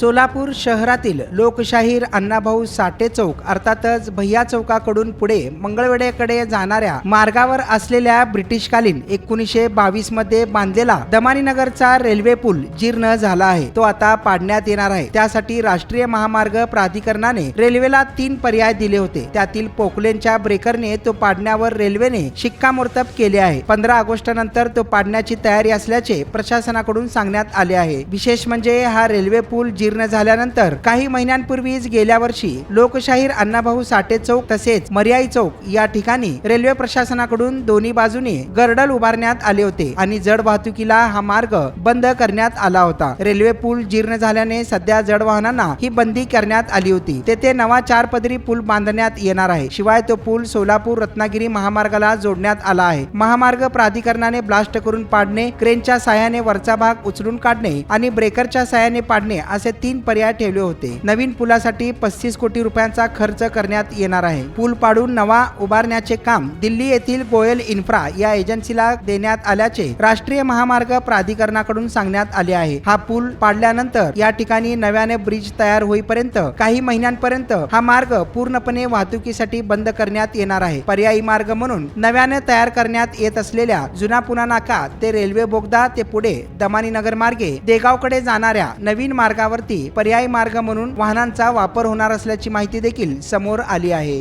सोलापूर शहरातील लोकशाहीर अण्णाभाऊ साठे चौक अर्थातच भैया चौकाकडून पुढे मंगळवेड्याकडे जाणाऱ्या मार्गावर असलेल्या ब्रिटिशकालीन एकोणीसशे बावीसमध्ये बांधलेला दमानीनगरचा रेल्वे पूल जीर्ण झाला आहे. तो आता पाडण्यात येणार आहे. त्यासाठी राष्ट्रीय महामार्ग प्राधिकरणाने रेल्वेला तीन पर्याय दिले होते. त्यातील पोकलेनच्या ब्रेकरने तो पाडण्यावर रेल्वेने शिक्कामोर्तब केले आहे. पंधरा ऑगस्ट नंतर तो पाडण्याची तयारी असल्याचे प्रशासनाकडून सांगण्यात आले आहे. विशेष म्हणजे हा रेल्वे पूल जीर्ण झाल्यानंतर काही महिन्यांपूर्वीच गेल्या वर्षी लोकशाहीर अण्णाभाऊ साठे चौक तसेच मर्याई चौक या ठिकाणी रेल्वे प्रशासनाकडून दोन्ही बाजूने गर्डल उभारण्यात आले होते आणि जड वाहतुकीला हा मार्ग बंद करण्यात आला होता. रेल्वे पूल जीर्ण झाल्याने सध्या जड वाहनांना ही बंदी करण्यात आली होती. तेथे नवा चार पदरी पूल बांधण्यात येणार आहे. शिवाय तो पूल सोलापूर रत्नागिरी महामार्गाला जोडण्यात आला आहे. महामार्ग प्राधिकरणाने ब्लास्ट करून पाडणे क्रेनच्या साह्याने वरचा भाग उचलून काढणे आणि ब्रेकरच्या साह्याने पाडणे असे तीन पर्याय ठेवले होते. नवीन पुलासाठी पस्तीस कोटी रुपयांचा खर्च करण्यात येणार आहे. पूल पाडून नवा उभारण्याचे काम दिल्ली येथील गोयल इन्फ्रा या एजन्सीला देण्यात आल्याचे राष्ट्रीय महामार्ग प्राधिकरणाकडून सांगण्यात आले आहे. हा पूल पाडल्यानंतर या ठिकाणी नव्याने ब्रिज तयार होईपर्यंत काही महिन्यांपर्यंत हा मार्ग पूर्णपणे वाहतुकीसाठी बंद करण्यात येणार आहे. पर्यायी मार्ग म्हणून नव्याने तयार करण्यात येत असलेल्या जुना पुना नाका ते रेल्वे बोगदा ते पुढे दमानी नगर मार्गे देगावकडे जाणाऱ्या नवीन मार्गावर मार्गावरती पर्यायी मार्ग म्हणून वाहनांचा वापर होणार असल्याची माहिती देखील समोर आली आहे.